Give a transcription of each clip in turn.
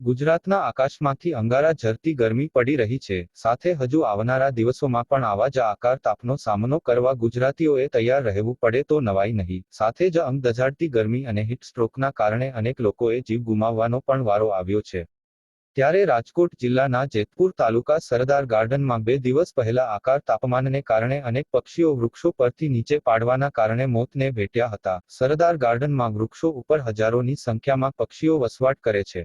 ગુજરાતના આકાશમાંથી અંગારા ઝરતી ગરમી પડી રહી છે. સાથે હજુ આવનારા દિવસોમાં પણ આવા જ આકાર તાપનો સામનો કરવા ગુજરાતીઓએ તૈયાર રહેવું પડે તો નવાઈ નહીં. સાથે જ અંગ દઝાડતી ગરમી અને હીટ સ્ટ્રોકના કારણે અનેક લોકોએ જીવ ગુમાવવાનો પણ વારો આવ્યો છે. ત્યારે રાજકોટ જિલ્લાના જેતપુર તાલુકા સરદાર ગાર્ડનમાં બે દિવસ પહેલા આકાર તાપમાનને કારણે અનેક પક્ષીઓ વૃક્ષો પરથી નીચે પાડવાના કારણે મોતને ભેટ્યા હતા. સરદાર ગાર્ડનમાં વૃક્ષો ઉપર હજારોની સંખ્યામાં પક્ષીઓ વસવાટ કરે છે.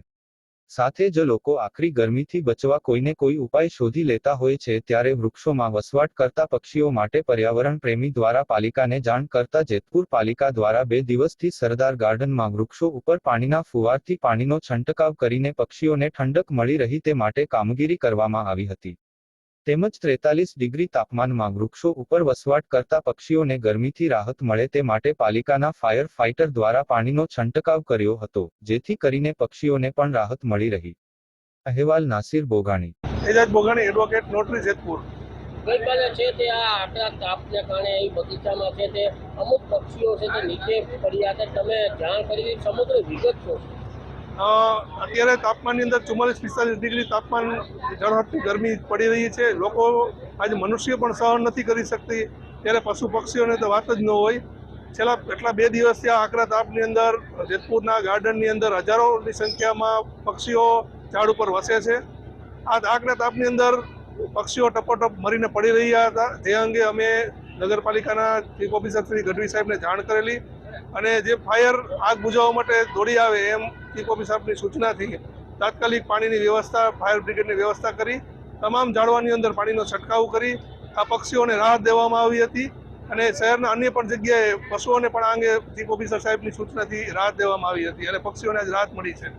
સાથે જ લોકો આકરી ગરમીથી બચવા કોઈને કોઈ ઉપાય શોધી લેતા હોય છે ત્યારે વૃક્ષોમાં વસવાટ કરતા પક્ષીઓ માટે પર્યાવરણ પ્રેમી દ્વારા પાલિકાને જાણ કરતા જેતપુર પાલિકા દ્વારા બે દિવસથી સરદાર ગાર્ડનમાં વૃક્ષો ઉપર પાણીના ફુવારથી પાણીનો છંટકાવ કરીને પક્ષીઓને ઠંડક મળી રહી તે માટે કામગીરી કરવામાં આવી હતી. તેમજ ત્રેતાલીસ ડિગ્રી તાપમાનમાં વૃક્ષો ઉપર વસવાટ કરતા પક્ષીઓને ગરમીથી રાહત મળે તે માટે પાલિકાના ફાયર ફાઇટર દ્વારા પાણીનો છંટકાવ કર્યો હતો જેથી કરીને પક્ષીઓને પણ રાહત મળી રહી. અહેવાલ Nasir બોગાણી. Ejaz Bogani advocate notary Jetpur. ગઈકાલે છે તે આ આટલા તાપને કારણે એ બગીચામાં છે તે અમુક પક્ષીઓ છે તે નીચે પડ્યા હતા તમે જાણ કરી સમગ્ર વિગત છે? અત્યારે તાપમાનની અંદર ચુમ્માલીસ પિસ્તાલીસ ડિગ્રી તાપમાન ઝળહળતી ગરમી પડી રહી છે. લોકો આજે મનુષ્ય પણ સહન નથી કરી શકતી. ત્યારે પશુ પક્ષીઓને તો વાત જ ન હોય. છેલ્લા એટલા બે દિવસથી આ આકરા તાપની અંદર, જેતપુરના ગાર્ડનની અંદર હજારોની સંખ્યામાં પક્ષીઓ ઝાડ ઉપર વસે છે. આ આકરા તાપની અંદર પક્ષીઓ ટપોટપ મરીને પડી રહ્યા હતા. જે અંગે અમે નગરપાલિકાના ચીફ ઓફિસર શ્રી ગઢવી સાહેબને જાણ કરેલી. અને જે ફાયર આગ બુઝાવવા માટે દોડી આવે એમ ચીફ ઓફિસરની સૂચનાથી તાત્કાલિક પાણીની વ્યવસ્થા, ફાયર બ્રિગેડની વ્યવસ્થા કરી, તમામ ઝાડવાની અંદર પાણીનો છંટકાવ કરી, આ પક્ષીઓને રાહત દેવામાં આવી હતી અને શહેરના અન્ય પણ જગ્યાએ પશુઓને પણ આ અંગે ચીફ ઓફિસર સાહેબની સૂચનાથી રાહત દેવામાં આવી હતી અને પક્ષીઓને આજ રાહત મળી છે.